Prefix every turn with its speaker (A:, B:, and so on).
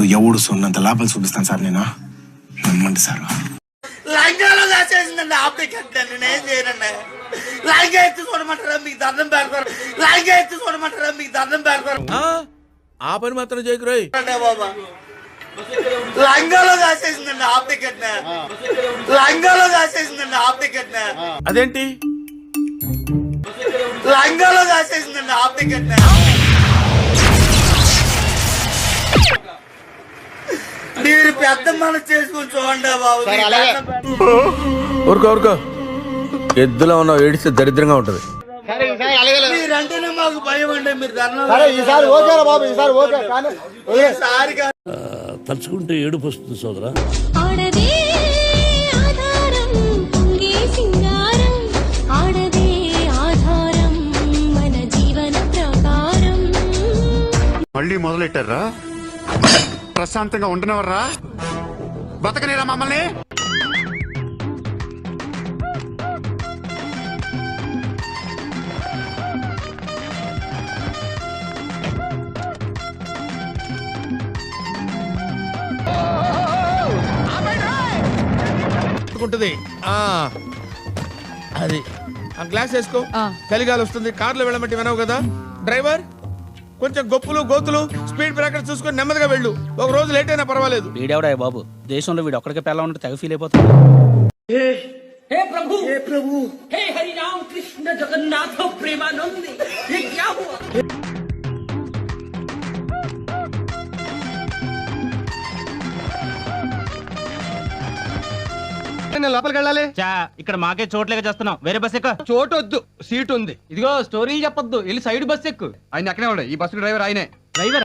A: ఎప్పుడు ఎవడు సొన్నంత లాభాలు చూపిస్తాను సార్ నేను. నమ్మండి సార్.
B: లంగాలో దాచేసిందండి నేనేం చేయనండి. లంగా ఎత్తి చూడమంటారా మీకు దండం పెడతారు. లంగా ఎత్తి చూడమంటారా మీకు దండం పెడతారు.
C: ఆ, ఆ పని మాత్రం చేయకురోయ్
B: బాబా. లంగాలో దాచేసిందండి ఆపే కట్టిన లంగాలో దాచేసిందండి కట్టిన
C: అదేంటి?
B: లంగాలో దాచేసిందండి ఆపే పెద్ద మనసు చేసుకుని చూడండి బాబు. మీకు దండం పెడతాను.
C: ఊరుకో ఊరుకో. ఎద్దులో ఉన్నావు ఏడిస్తే దరిద్రంగా ఉంటది.
B: మీరంటేనే మాకు భయం అండి మీరు దండం
D: సరే ఈసారి ఓకేరా బాబు ఈసారి ఓకే. కానీ
B: ఈసారి కాదు.
E: తలుచుకుంటే ఏడుపు వస్తుంది సోదరా.
F: ఆడదే ఆధారం పొంగే సింగారం. ఆడదే ఆధారం మన జీవన ప్రకారం.
G: మళ్ళీ మొదలెట్టారా? ప్రశాంతంగా ఉండనవర్రా బతకనేరా మమ్మల్ని.
C: ఉంటుంది. ఆ అది. ఆ గ్లాస్ వేసుకో. చలిగాలి వస్తుంది. కార్లో వెళ్ళమంటే వినవు కదా. డ్రైవర్? కొంచెం గొప్పులు గోతులు స్పీడ్ బ్రేకర్ చూసుకొని నెమ్మదిగా వెళ్ళు. ఒక రోజు లేట్ అయినా పర్వాలేదు.
H: వీడెవడా బాబు? దేశంలో వీడు ఒక్కడికే పిల్ల ఉంటే తెగ ఫీల్ అయిపోతుంది
D: నేను లోపలికి వెళ్ళాలి.
H: చా ఇక్కడ మాకే చోట్లేక చేస్తున్నాం. వేరే బస్ ఎక్క.
D: చోటు వద్దు సీట్ ఉంది.
H: ఇదిగో స్టోరీ చెప్పొద్దు. వెళ్ళి సైడ్ బస్ ఎక్కు.
D: ఆయన ఎక్కడే ఉండే ఈ బస్సు డ్రైవర్ ఆయనే.
H: డ్రైవర్